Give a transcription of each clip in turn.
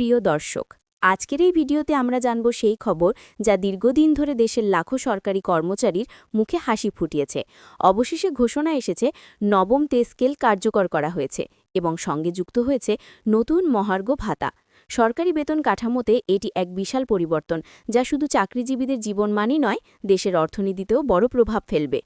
প্রিয় দর্শক, আজকের এই ভিডিওতে আমরা জানব সেই খবর যা দীর্ঘদিন ধরে দেশের লাখো সরকারি কর্মচারীর মুখে হাসি ফুটিয়েছে। অবশেষে ঘোষণা এসেছে, নবম পে স্কেল কার্যকর করা হয়েছে এবং সঙ্গে যুক্ত হয়েছে নতুন মহার্ঘ ভাতা। সরকারি বেতন কাঠামোতে এটি এক বিশাল পরিবর্তন, যা শুধু চাকরিজীবীদের জীবনমানই নয়, দেশের অর্থনীতিতেও বড় প্রভাব ফেলবে।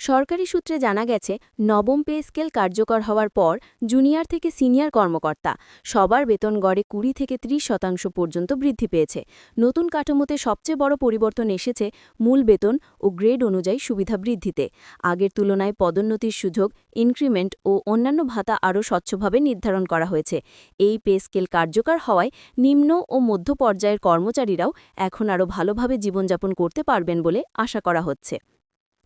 সরকারি সূত্রে জানা গেছে, নবম পে স্কেল কার্যকর হওয়ার পর জুনিয়র থেকে সিনিয়র কর্মকর্তা, সবার বেতন গড়ে কুড়ি থেকে ৩০ শতাংশ পর্যন্ত বৃদ্ধি পেয়েছে। নতুন কাঠামোতে সবচেয়ে বড় পরিবর্তন এসেছে মূল বেতন ও গ্রেড অনুযায়ী সুবিধা বৃদ্ধিতে। আগের তুলনায় পদোন্নতির সুযোগ, ইনক্রিমেন্ট ও অন্যান্য ভাতা আরও স্বচ্ছভাবে নির্ধারণ করা হয়েছে। এই পে স্কেল কার্যকর হওয়ায় নিম্ন ও মধ্য পর্যায়ের কর্মচারীরাও এখন আরও ভালোভাবে জীবনযাপন করতে পারবেন বলে আশা করা হচ্ছে।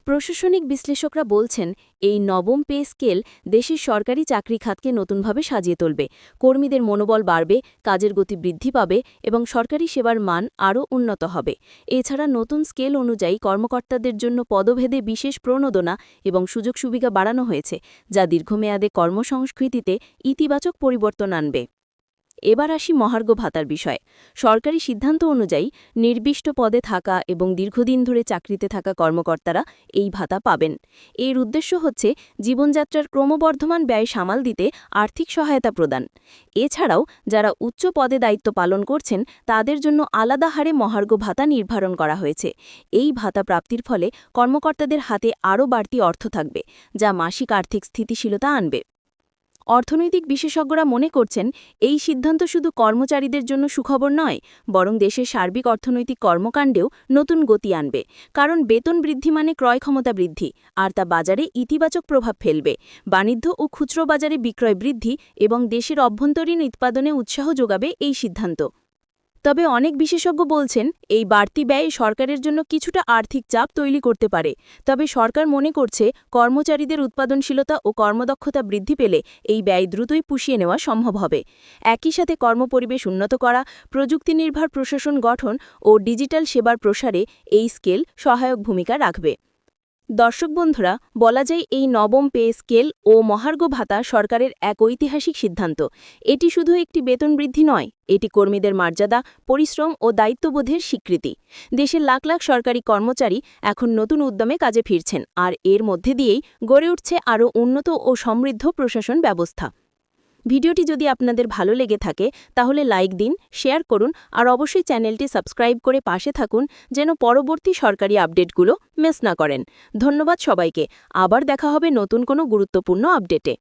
প্রশাসনিক বিশ্লেষকরা বলছেন, এই নবম পে স্কেল দেশের সরকারি চাকরি খাতকে নতুনভাবে সাজিয়ে তুলবে। কর্মীদের মনোবল বাড়বে, কাজের গতি বৃদ্ধি পাবে এবং সরকারি সেবার মান আরও উন্নত হবে। এছাড়া নতুন স্কেল অনুযায়ী কর্মকর্তাদের জন্য পদভেদে বিশেষ প্রণোদনা এবং সুযোগ সুবিধা বাড়ানো হয়েছে, যা দীর্ঘমেয়াদে কর্মসংস্কৃতিতে ইতিবাচক পরিবর্তন আনবে। এবার আসি মহার্ঘ ভাতার বিষয়ে। সরকারি সিদ্ধান্ত অনুযায়ী নির্দিষ্ট পদে থাকা এবং দীর্ঘদিন ধরে চাকরিতে থাকা কর্মকর্তারা এই ভাতা পাবেন। এর উদ্দেশ্য হচ্ছে জীবনযাত্রার ক্রমবর্ধমান ব্যয় সামাল দিতে আর্থিক সহায়তা প্রদান। এছাড়াও যারা উচ্চ পদে দায়িত্ব পালন করছেন, তাদের জন্য আলাদা হারে মহার্ঘ ভাতা নির্ধারণ করা হয়েছে। এই ভাতা প্রাপ্তির ফলে কর্মকর্তাদের হাতে আরও বাড়তি অর্থ থাকবে, যা মাসিক আর্থিক স্থিতিশীলতা আনবে। অর্থনৈতিক বিশেষজ্ঞরা মনে করছেন, এই সিদ্ধান্ত শুধু কর্মচারীদের জন্য সুখবর নয়, বরং দেশের সার্বিক অর্থনৈতিক কর্মকাণ্ডেও নতুন গতি আনবে। কারণ বেতন বৃদ্ধি মানে ক্রয় ক্ষমতা বৃদ্ধি, আর তা বাজারে ইতিবাচক প্রভাব ফেলবে। বাণিজ্য ও খুচরো বাজারে বিক্রয় বৃদ্ধি এবং দেশের অভ্যন্তরীণ উৎপাদনে উৎসাহ যোগাবে এই সিদ্ধান্ত। তবে অনেক বিশেষজ্ঞ বলছেন, এই বাড়তি ব্যয় সরকারের জন্য কিছুটা আর্থিক চাপ তৈরি করতে পারে। তবে সরকার মনে করছে, কর্মচারীদের উৎপাদনশীলতা ও কর্মদক্ষতা বৃদ্ধি পেলে এই ব্যয় দ্রুতই পুষিয়ে নেওয়া সম্ভব হবে। একই সাথে কর্মপরিবেশ উন্নত করা, প্রযুক্তি নির্ভর প্রশাসন গঠন ও ডিজিটাল সেবার প্রসারে এই স্কেল সহায়ক ভূমিকা রাখবে। দর্শক বন্ধুরা, বলা যায় এই নবম পে স্কেল ও মহার্ঘ ভাতা সরকারের এক ঐতিহাসিক সিদ্ধান্ত। এটি শুধু একটি বেতন বৃদ্ধি নয়, এটি কর্মীদের মর্যাদা, পরিশ্রম ও দায়িত্ববোধের স্বীকৃতি। দেশের লাখ লাখ সরকারি কর্মচারী এখন নতুন উদ্যমে কাজে ফিরছেন, আর এর মধ্যে দিয়েই গড়ে উঠছে আরও উন্নত ও সমৃদ্ধ প্রশাসন ব্যবস্থা। ভিডিওটি যদি আপনাদের ভালো লেগে থাকে, তাহলে লাইক দিন, শেয়ার করুন, আর অবশ্যই চ্যানেলটি সাবস্ক্রাইব করে পাশে থাকুন, যেন পরবর্তী সরকারি আপডেটগুলো মিস না করেন। ধন্যবাদ সবাইকে। আবার দেখা হবে নতুন কোনো গুরুত্বপূর্ণ আপডেটে।